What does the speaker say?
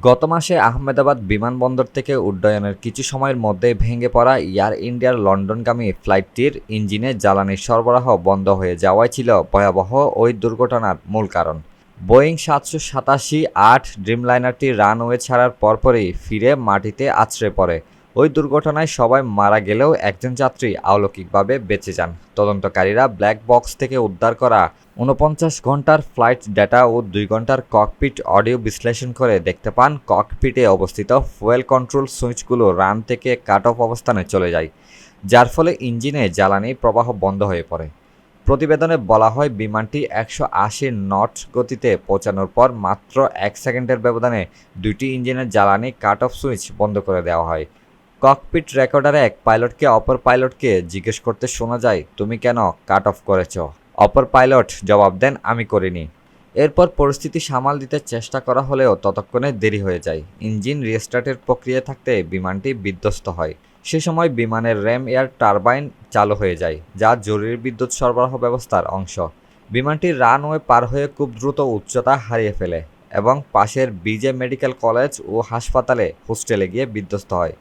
গত মাসে আহমেদাবাদ বিমানবন্দর থেকে উড্ডয়নের কিছু সময়ের মধ্যে ভেঙে পড়া এয়ার ইন্ডিয়ার লন্ডনগামী ফ্লাইটটির ইঞ্জিনে জ্বালানির সরবরাহ বন্ধ হয়ে যাওয়াই ছিল ভয়াবহ ওই দুর্ঘটনার মূল কারণ। বোয়িং সাতশো সাতাশি আট ড্রিমলাইনারটি রানওয়ে ছাড়ার পরপরই ফিরে মাটিতে আছড়ে পড়ে। ওই দুর্ঘটনায় সবাই মারা গেলেও একজন যাত্রী অলৌকিকভাবে বেঁচে যান। তদন্তকারীরা ব্ল্যাক বক্স থেকে উদ্ধার করা উনপঞ্চাশ ঘণ্টার ফ্লাইট ডেটা ও দুই ঘণ্টার ককপিট অডিও বিশ্লেষণ করে দেখতে পান, ককপিটে অবস্থিত ফুয়েল কন্ট্রোল সুইচগুলো রান থেকে কাট অফ অবস্থানে চলে যায়, যার ফলে ইঞ্জিনে জ্বালানি প্রবাহ বন্ধ হয়ে পড়ে। প্রতিবেদনে বলা হয়, বিমানটি একশো আশি নট গতিতে পৌঁছানোর পর মাত্র এক সেকেন্ডের ব্যবধানে দুইটি ইঞ্জিনের জ্বালানি কাট অফ সুইচ বন্ধ করে দেওয়া হয়। ককপিট রেকর্ডারে এক পাইলটকে, অপর পাইলটকে জিজ্ঞেস করতে শোনা যায়, তুমি কেন কাট অফ করেছ? অপর পাইলট জবাব দেন, আমি করিনি। এরপর পরিস্থিতি সামাল দিতে চেষ্টা করা হলেও ততক্ষণে দেরি হয়ে যায়। ইঞ্জিন রিস্টার্টের প্রক্রিয়া থাকতে বিমানটি বিধ্বস্ত হয়। সে সময় বিমানের র্যাম এয়ার টারবাইন চালু হয়ে যায়, যা জরুরি বিদ্যুৎ সরবরাহ ব্যবস্থার অংশ। বিমানটি রানওয়ে পার হয়ে খুব দ্রুত উচ্চতা হারিয়ে ফেলে এবং পাশের বিজে মেডিকেল কলেজ ও হাসপাতালে হোস্টেলে গিয়ে বিধ্বস্ত হয়।